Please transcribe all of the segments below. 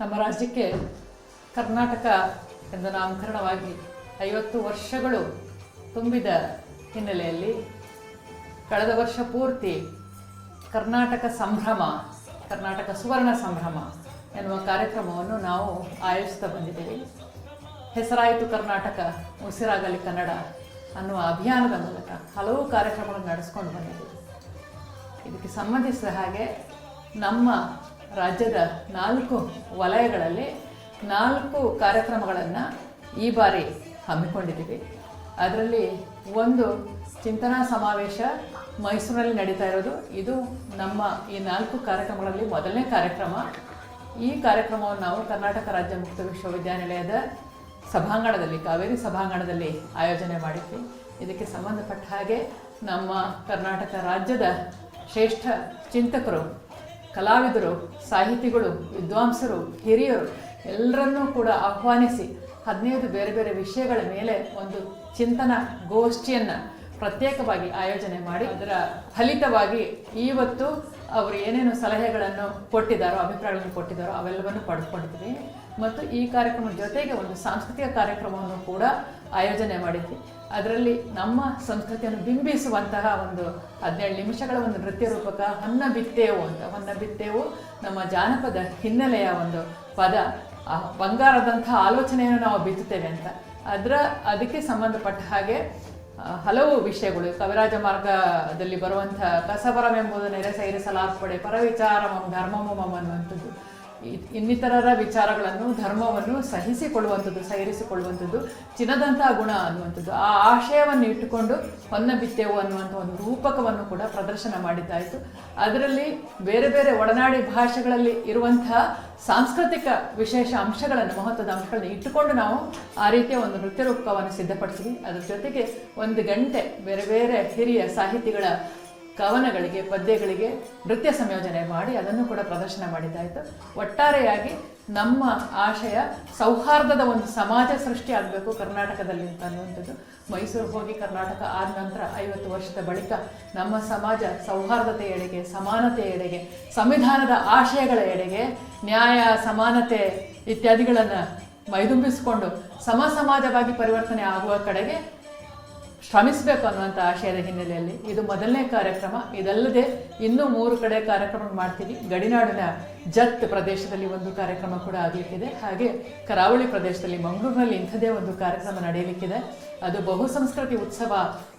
ನಮ್ಮ ರಾಜ್ಯಕ್ಕೆ ಕರ್ನಾಟಕ ಎಂದು ನಾಮಕರಣವಾಗಿ ಐವತ್ತು ವರ್ಷಗಳು ತುಂಬಿದ ಹಿನ್ನೆಲೆಯಲ್ಲಿ ಕಳೆದ ವರ್ಷ ಪೂರ್ತಿ ಕರ್ನಾಟಕ ಸಂಭ್ರಮ, ಕರ್ನಾಟಕ ಸುವರ್ಣ ಸಂಭ್ರಮ ಎನ್ನುವ ಕಾರ್ಯಕ್ರಮವನ್ನು ನಾವು ಆಯೋಜಿಸ್ತಾ ಬಂದಿದ್ದೇವೆ. ಹೆಸರಾಯಿತು ಕರ್ನಾಟಕ, ಉಸಿರಾಗಲಿ ಕನ್ನಡ ಅನ್ನುವ ಅಭಿಯಾನದ ಮೂಲಕ ಹಲವು ಕಾರ್ಯಕ್ರಮಗಳನ್ನು ನಡೆಸ್ಕೊಂಡು ಬಂದಿದ್ದೇವೆ. ಇದಕ್ಕೆ ಸಂಬಂಧಿಸಿದ ಹಾಗೆ ನಮ್ಮ ರಾಜ್ಯದ ನಾಲ್ಕು ವಲಯಗಳಲ್ಲಿ ನಾಲ್ಕು ಕಾರ್ಯಕ್ರಮಗಳನ್ನು ಈ ಬಾರಿ ಹಮ್ಮಿಕೊಂಡಿದ್ದೀವಿ. ಅದರಲ್ಲಿ ಒಂದು ಚಿಂತನಾ ಸಮಾವೇಶ ಮೈಸೂರಿನಲ್ಲಿ ನಡೀತಾ ಇರೋದು. ಇದು ನಮ್ಮ ಈ ನಾಲ್ಕು ಕಾರ್ಯಕ್ರಮಗಳಲ್ಲಿ ಮೊದಲನೇ ಕಾರ್ಯಕ್ರಮ. ಈ ಕಾರ್ಯಕ್ರಮವನ್ನು ನಾವು ಕರ್ನಾಟಕ ರಾಜ್ಯ ಮುಕ್ತ ವಿಶ್ವವಿದ್ಯಾನಿಲಯದ ಸಭಾಂಗಣದಲ್ಲಿ, ಕಾವೇರಿ ಸಭಾಂಗಣದಲ್ಲಿ ಆಯೋಜನೆ ಮಾಡಿದ್ವಿ. ಇದಕ್ಕೆ ಸಂಬಂಧಪಟ್ಟ ಹಾಗೆ ನಮ್ಮ ಕರ್ನಾಟಕ ರಾಜ್ಯದ ಶ್ರೇಷ್ಠ ಚಿಂತಕರು ಕಲಾವಿದರು, ಸಾಹಿತಿಗಳು, ವಿದ್ವಾಂಸರು, ಹಿರಿಯರು ಎಲ್ಲರನ್ನೂ ಕೂಡ ಆಹ್ವಾನಿಸಿ ಹದಿನೈದು ಬೇರೆ ಬೇರೆ ವಿಷಯಗಳ ಮೇಲೆ ಒಂದು ಚಿಂತನ ಗೋಷ್ಠಿಯನ್ನು ಪ್ರತ್ಯೇಕವಾಗಿ ಆಯೋಜನೆ ಮಾಡಿ ಅದರ ಫಲಿತವಾಗಿ ಇವತ್ತು ಅವರು ಏನೇನು ಸಲಹೆಗಳನ್ನು ಕೊಟ್ಟಿದ್ದಾರೋ, ಅಭಿಪ್ರಾಯಗಳನ್ನು ಕೊಟ್ಟಿದ್ದಾರೋ ಅವೆಲ್ಲವನ್ನು ಪಡೆದುಕೊಂಡಿದ್ವಿ ಮತ್ತು ಈ ಕಾರ್ಯಕ್ರಮದ ಜೊತೆಗೆ ಒಂದು ಸಾಂಸ್ಕೃತಿಕ ಕಾರ್ಯಕ್ರಮವನ್ನು ಕೂಡ ಆಯೋಜನೆ ಮಾಡಿದ್ವಿ. ಅದರಲ್ಲಿ ನಮ್ಮ ಸಂಸ್ಕೃತಿಯನ್ನು ಬಿಂಬಿಸುವಂತಹ ಒಂದು ಹದಿನೇಳು ನಿಮಿಷಗಳ ಒಂದು ನೃತ್ಯ ರೂಪಕ ಹೊನ್ನ ಬಿತ್ತೇವು ಅಂತ. ಹೊನ್ನ ಬಿತ್ತೇವು ನಮ್ಮ ಜಾನಪದ ಹಿನ್ನೆಲೆಯ ಒಂದು ಪದ. ಆ ಬಂಗಾರದಂಥ ಆಲೋಚನೆಯನ್ನು ನಾವು ಬಿತ್ತುತ್ತೇವೆ ಅಂತ. ಅದರ ಅದಕ್ಕೆ ಸಂಬಂಧಪಟ್ಟ ಹಾಗೆ ಹಲವು ವಿಷಯಗಳು. ಕವಿರಾಜ ಮಾರ್ಗದಲ್ಲಿ ಬರುವಂಥ ಕಸಬರವೆಂಬುದು ನೆರೆ ಸೈರಿಸಲಾರ್ಪಡೆ ಪರವಿಚಾರಮಂ, ಧರ್ಮಮಂ ಅನ್ನುವಂಥದ್ದು ಇನ್ನಿತರರ ವಿಚಾರಗಳನ್ನು, ಧರ್ಮವನ್ನು ಸಹಿಸಿಕೊಳ್ಳುವಂಥದ್ದು ಸಹರಿಸಿಕೊಳ್ಳುವಂಥದ್ದು ಚಿನ್ನದಂತಹ ಗುಣ ಅನ್ನುವಂಥದ್ದು, ಆ ಆಶಯವನ್ನು ಇಟ್ಟುಕೊಂಡು ಹೊನ್ನಬಿತ್ತೆವು ಅನ್ನುವಂಥ ಒಂದು ರೂಪಕವನ್ನು ಕೂಡ ಪ್ರದರ್ಶನ ಮಾಡಿದ್ದಾಯಿತು. ಅದರಲ್ಲಿ ಬೇರೆ ಬೇರೆ ಒಡನಾಡಿ ಭಾಷೆಗಳಲ್ಲಿ ಇರುವಂತಹ ಸಾಂಸ್ಕೃತಿಕ ವಿಶೇಷ ಅಂಶಗಳನ್ನು, ಮಹತ್ವದ ಅಂಶಗಳನ್ನು ಇಟ್ಟುಕೊಂಡು ನಾವು ಆ ರೀತಿಯ ಒಂದು ನೃತ್ಯ ರೂಪಕವನ್ನು ಸಿದ್ಧಪಡಿಸಿದ್ವಿ. ಅದರ ಜೊತೆಗೆ ಒಂದು ಗಂಟೆ ಬೇರೆ ಬೇರೆ ಹಿರಿಯ ಸಾಹಿತಿಗಳ ಕವನಗಳಿಗೆ, ಪದ್ಯಗಳಿಗೆ ನೃತ್ಯ ಸಂಯೋಜನೆ ಮಾಡಿ ಅದನ್ನು ಕೂಡ ಪ್ರದರ್ಶನ ಮಾಡಿದ್ದಾಯಿತು ಒಟ್ಟಾರೆಯಾಗಿ ನಮ್ಮ ಆಶಯ ಸೌಹಾರ್ದದ ಒಂದು ಸಮಾಜ ಸೃಷ್ಟಿ ಆಗಬೇಕು ಕರ್ನಾಟಕದಲ್ಲಿ ಅಂತ ಅನ್ನುವಂಥದ್ದು. ಮೈಸೂರು ಹೋಗಿ ಕರ್ನಾಟಕ ಆದ ನಂತರ ಐವತ್ತು ವರ್ಷದ ಬಳಿಕ ನಮ್ಮ ಸಮಾಜ ಸೌಹಾರ್ದತೆ ಎಡೆಗೆ, ಸಮಾನತೆ ಎಡೆಗೆ, ಸಂವಿಧಾನದ ಆಶಯಗಳ ಎಡೆಗೆ ನ್ಯಾಯ, ಸಮಾನತೆ ಇತ್ಯಾದಿಗಳನ್ನು ಮೈದುಂಬಿಸಿಕೊಂಡು ಸಮ ಸಮಾಜವಾಗಿ ಪರಿವರ್ತನೆ ಆಗುವ ಕಡೆಗೆ ಶ್ರಮಿಸಬೇಕು ಅನ್ನುವಂಥ ಆಶಯದ ಹಿನ್ನೆಲೆಯಲ್ಲಿ ಇದು ಮೊದಲನೇ ಕಾರ್ಯಕ್ರಮ. ಇದಲ್ಲದೆ ಇನ್ನೂ ಮೂರು ಕಡೆ ಕಾರ್ಯಕ್ರಮ ಮಾಡ್ತೀವಿ. ಗಡಿನಾಡಿನ ಜತ್ ಪ್ರದೇಶದಲ್ಲಿ ಒಂದು ಕಾರ್ಯಕ್ರಮ ಕೂಡ ಆಗಲಿಕ್ಕಿದೆ. ಹಾಗೆ ಕರಾವಳಿ ಪ್ರದೇಶದಲ್ಲಿ ಮಂಗಳೂರಿನಲ್ಲಿ ಇಂಥದೇ ಒಂದು ಕಾರ್ಯಕ್ರಮ ನಡೆಯಲಿಕ್ಕಿದೆ. ಅದು ಬಹು ಸಂಸ್ಕೃತಿ ಉತ್ಸವ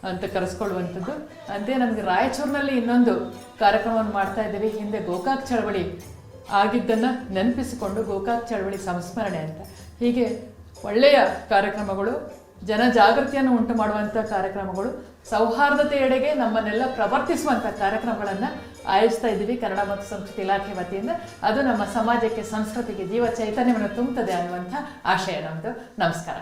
ಅಂತ ಕರೆಸ್ಕೊಳ್ಳುವಂಥದ್ದು. ಅಂತೆ ನಮಗೆ ರಾಯಚೂರಿನಲ್ಲಿ ಇನ್ನೊಂದು ಕಾರ್ಯಕ್ರಮವನ್ನು ಮಾಡ್ತಾ ಇದ್ದೀವಿ. ಹಿಂದೆ ಗೋಕಾಕ್ ಚಳವಳಿ ಆಗಿದ್ದನ್ನು ನೆನಪಿಸಿಕೊಂಡು ಗೋಕಾಕ್ ಚಳವಳಿ ಸಂಸ್ಮರಣೆ ಅಂತ. ಹೀಗೆ ಒಳ್ಳೆಯ ಕಾರ್ಯಕ್ರಮಗಳು ಜನಜಾಗೃತಿಯನ್ನು ಉಂಟು ಮಾಡುವಂಥ ಕಾರ್ಯಕ್ರಮಗಳು ಸೌಹಾರ್ದತೆಯೆಡೆಗೆ ನಮ್ಮನ್ನೆಲ್ಲ ಪ್ರವರ್ತಿಸುವಂಥ ಕಾರ್ಯಕ್ರಮಗಳನ್ನು ಆಯೋಜಿಸ್ತಾ ಇದ್ದೀವಿ ಕನ್ನಡ ಮತ್ತು ಸಂಸ್ಕೃತಿ ಇಲಾಖೆ ವತಿಯಿಂದ. ಅದು ನಮ್ಮ ಸಮಾಜಕ್ಕೆ, ಸಂಸ್ಕೃತಿಗೆ, ಜೀವ ಚೈತನ್ಯವನ್ನು ತುಂಬುತ್ತದೆ ಅನ್ನುವಂಥ ಆಶಯ ನಮ್ಮದು ನಮಸ್ಕಾರ.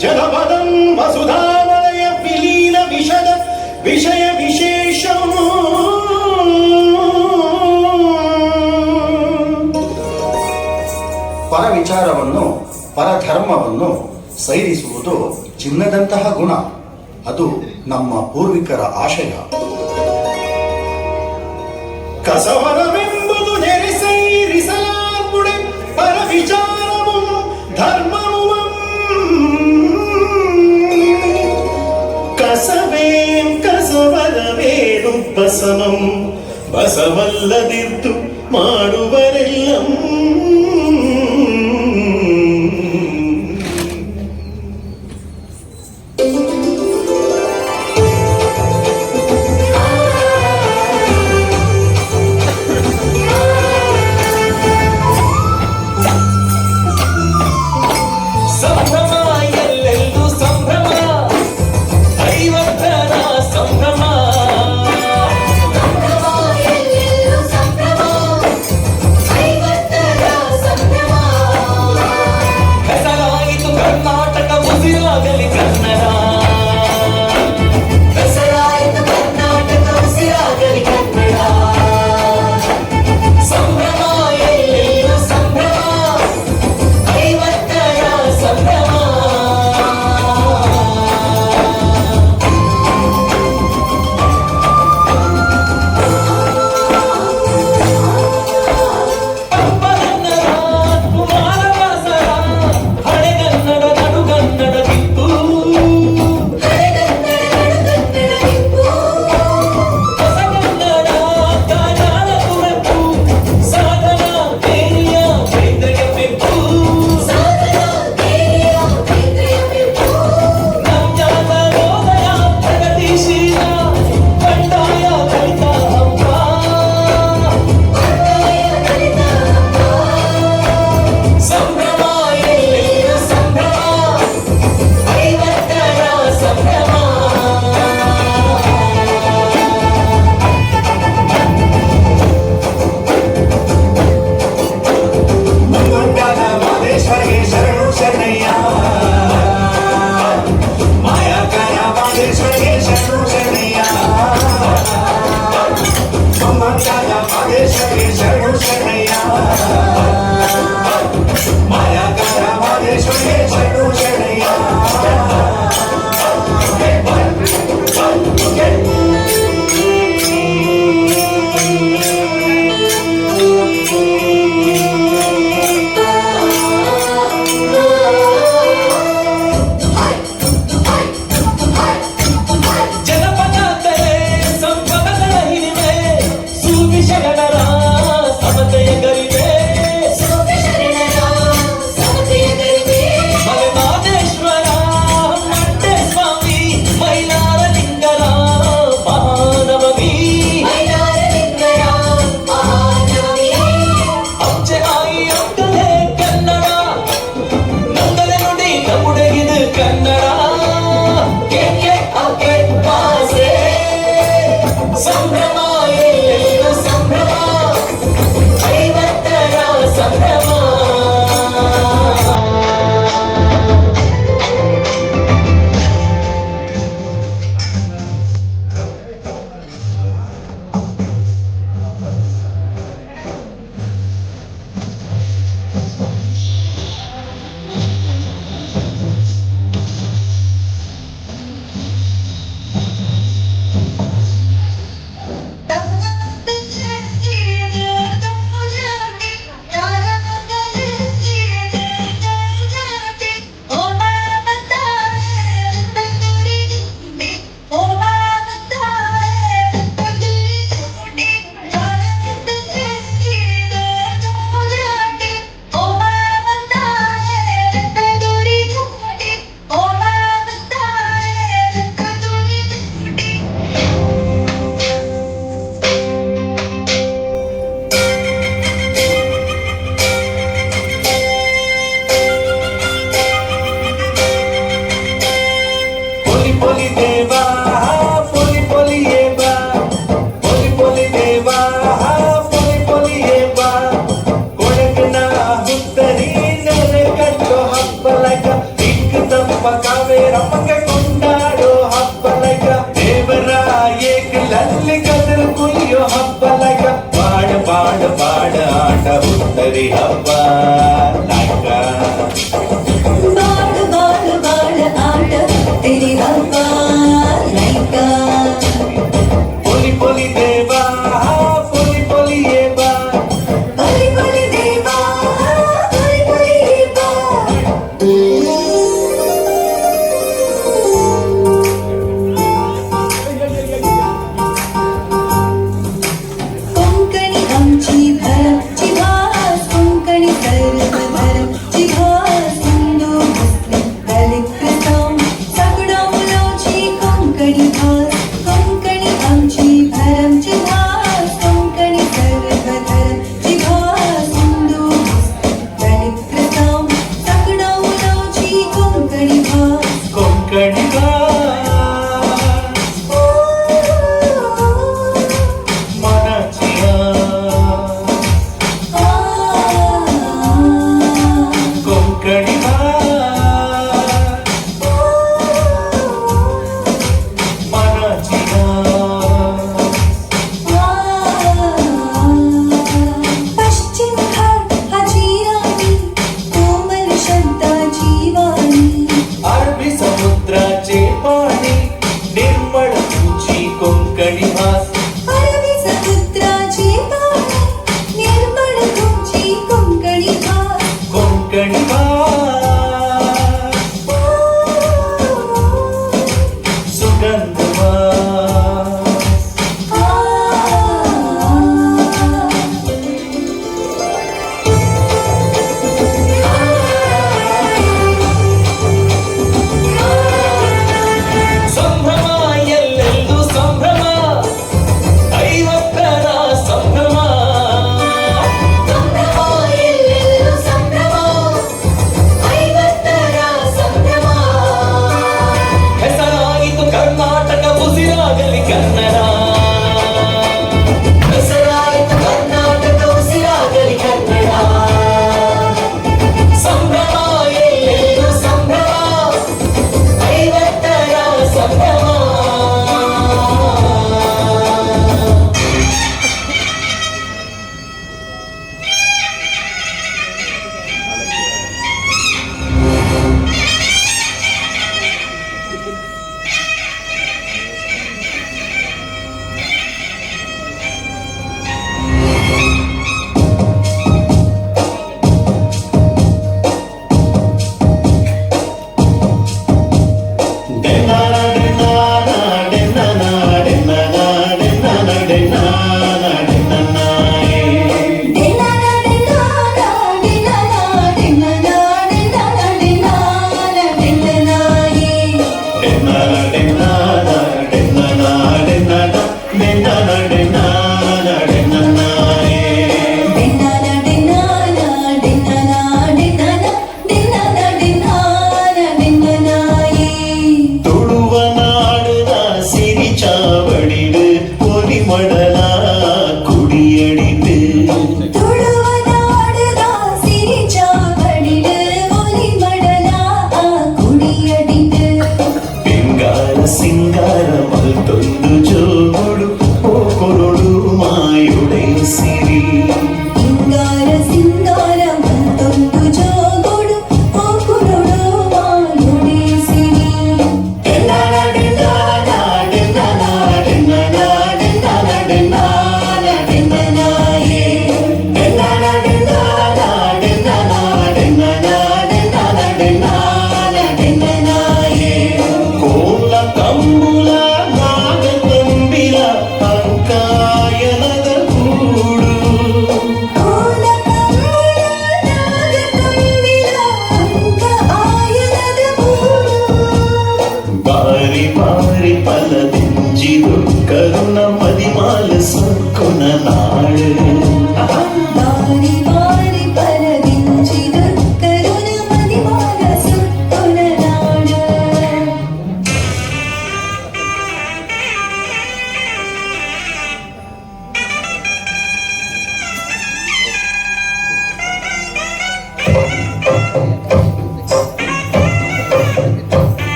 జలపదం ವಿಲೀನ ವಿಷದ ವಿಷಯ ವಿಶೇಷ ಪರ ವಿಚಾರವನ್ನು ಪರಧರ್ಮವನ್ನು ಸೈರಿಸುವುದು ಚಿನ್ನದಂತಹ ಗುಣ. ಅದು ನಮ್ಮ ಪೂರ್ವಿಕರ ಆಶಯ. ಕಸವರ ಬಸವಂ ಬಸವಲ್ಲದಿದ್ದು ಮಾಡುವರೆಲ್ಲಂ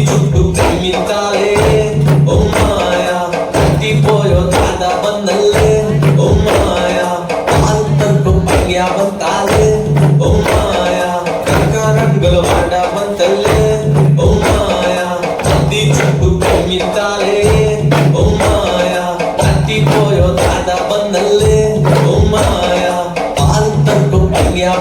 ചുട്ടു കുമിത്താലേ ഓ മായ കുത്തിപ്പോയോ താത വന്നല്ലേ? ഓ മായ ആൽത്തർക്കും ഭംഗിയാ ഓ മായ കക്കാരങ്കൾ വന്നല്ലേ ഓ മായ ചുട്ടു കുമിത്താലേ ഓ മായ കുത്തിപ്പോയോ താത വന്നല്ലേ? ഓ മായ ആൽത്തർക്കും ഭംഗിയാ